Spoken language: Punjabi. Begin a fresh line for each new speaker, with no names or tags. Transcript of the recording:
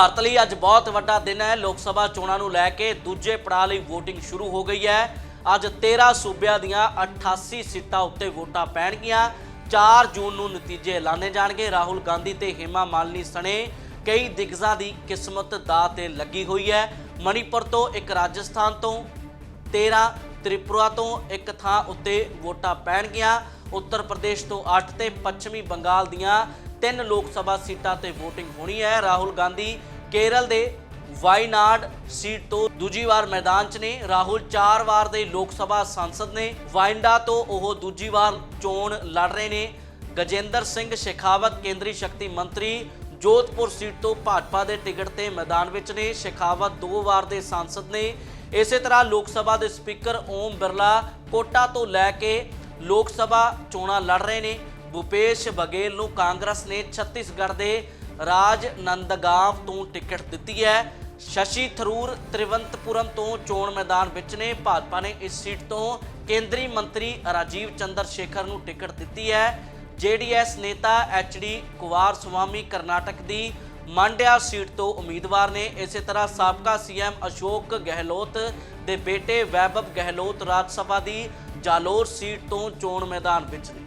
ਭਾਰਤ ਲਈ ਅੱਜ ਬਹੁਤ ਵੱਡਾ ਦਿਨ ਹੈ। ਲੋਕ ਸਭਾ ਚੋਣਾਂ ਨੂੰ ਲੈ ਕੇ ਦੂਜੇ ਪੜਾਅ ਲਈ VOTING ਸ਼ੁਰੂ ਹੋ ਗਈ ਹੈ। ਅੱਜ 13 ਸੂਬਿਆਂ ਦੀਆਂ 88 ਸੀਟਾਂ ਉੱਤੇ ਵੋਟਾਂ ਪੈਣਗੀਆਂ। 4 ਜੂਨ ਨੂੰ ਨਤੀਜੇ ਐਲਾਨੇ ਜਾਣਗੇ। ਰਾਹੁਲ ਗਾਂਧੀ ਤੇ ਹੇਮਾ ਮਾਲਨੀ ਸਣੇ ਕਈ ਦਿਗਜ਼ਾਂ ਦੀ ਕਿਸਮਤ ਦਾ ਤੇ ਲੱਗੀ ਹੋਈ ਹੈ। ਮਣੀਪੁਰ ਤੋਂ ਇੱਕ ਰਾਜਸਥਾਨ ਤੋਂ 13 ਤ੍ਰਿਪੁਰਾ ਤੋਂ ਇੱਕ ਥਾਂ ਉੱਤੇ ਵੋਟਾਂ ਪੈਣਗੀਆਂ। ਉੱਤਰ ਪ੍ਰਦੇਸ਼ ਤੋਂ 8 ਤੇ ਪੱਛਮੀ ਬੰਗਾਲ ਦੀਆਂ ਤਿੰਨ ਲੋਕ ਸਭਾ ਸੀਟਾਂ ਤੇ VOTING ਹੋਣੀ ਹੈ। ਰਾਹੁਲ ਗਾਂਧੀ ਕੇਰਲ ਦੇ ਵਾਈਨਾਡ ਸੀਟ ਤੋਂ ਦੂਜੀ ਵਾਰ ਮੈਦਾਨ 'ਚ ਨੇ। ਰਾਹੁਲ ਚਾਰ ਵਾਰ ਦੇ ਲੋਕ ਸਭਾ ਸੰਸਦ ਨੇ। ਵਾਇੰਡਾ ਤੋਂ ਉਹ ਦੂਜੀ ਵਾਰ ਚੋਣ ਲੜ ਰਹੇ ਨੇ। ਗਜੇਂਦਰ ਸਿੰਘ ਸ਼ੇਖਾਵਤ ਕੇਂਦਰੀ ਸ਼ਕਤੀ ਮੰਤਰੀ ਜੋਧਪੁਰ ਸੀਟ ਤੋਂ ਭਾਜਪਾ ਦੇ ਟਿਕਟ ਤੇ ਮੈਦਾਨ ਵਿੱਚ ਨੇ। ਸ਼ੇਖਾਵਤ ਦੋ ਵਾਰ ਦੇ ਸੰਸਦ ਨੇ। ਇਸੇ ਤਰ੍ਹਾਂ ਲੋਕ ਸਭਾ ਦੇ ਸਪੀਕਰ ਓਮ ਬਿਰਲਾ ਕੋਟਾ ਤੋਂ ਲੈ ਕੇ ਲੋਕ ਸਭਾ ਚੋਣਾਂ ਲੜ ਰਹੇ ਨੇ। ਭੁਪੇਸ਼ ਬਘੇਲ ਨੂੰ ਕਾਂਗਰਸ ਨੇ ਛੱਤੀਸਗੜ੍ਹ ਦੇ ਰਾਜ ਨੰਦਗਾਂਵ ਤੋਂ ਟਿਕਟ ਦਿੱਤੀ ਹੈ। ਸ਼ਸ਼ੀ ਥਰੂਰ ਤ੍ਰਿਵੰਤਪੁਰਮ ਤੋਂ ਚੋਣ ਮੈਦਾਨ ਵਿੱਚ ਨੇ। ਭਾਜਪਾ ਨੇ ਇਸ ਸੀਟ ਤੋਂ ਕੇਂਦਰੀ ਮੰਤਰੀ ਰਾਜੀਵ ਚੰਦਰ ਸ਼ੇਖਰ ਨੂੰ ਟਿਕਟ ਦਿੱਤੀ ਹੈ। ਜੇਡੀਐਸ ਨੇਤਾ ਐਚਡੀ ਕੁਵਾਰ ਸੁਵਾਮੀ ਕਰਨਾਟਕ ਦੀ ਮਾਂਡਿਆ ਸੀਟ ਤੋਂ ਉਮੀਦਵਾਰ ਨੇ। ਇਸੇ ਤਰ੍ਹਾਂ ਸਾਬਕਾ ਸੀਐਮ ਅਸ਼ੋਕ ਗਹਿਲੋਤ ਦੇ ਬੇਟੇ ਵੈਭਵ ਗਹਿਲੋਤ ਰਾਜ ਸਭਾ ਦੀ ਜਾਲੋਰ ਸੀਟ ਤੋਂ ਚੋਣ ਮੈਦਾਨ ਵਿੱਚ ਨੇ।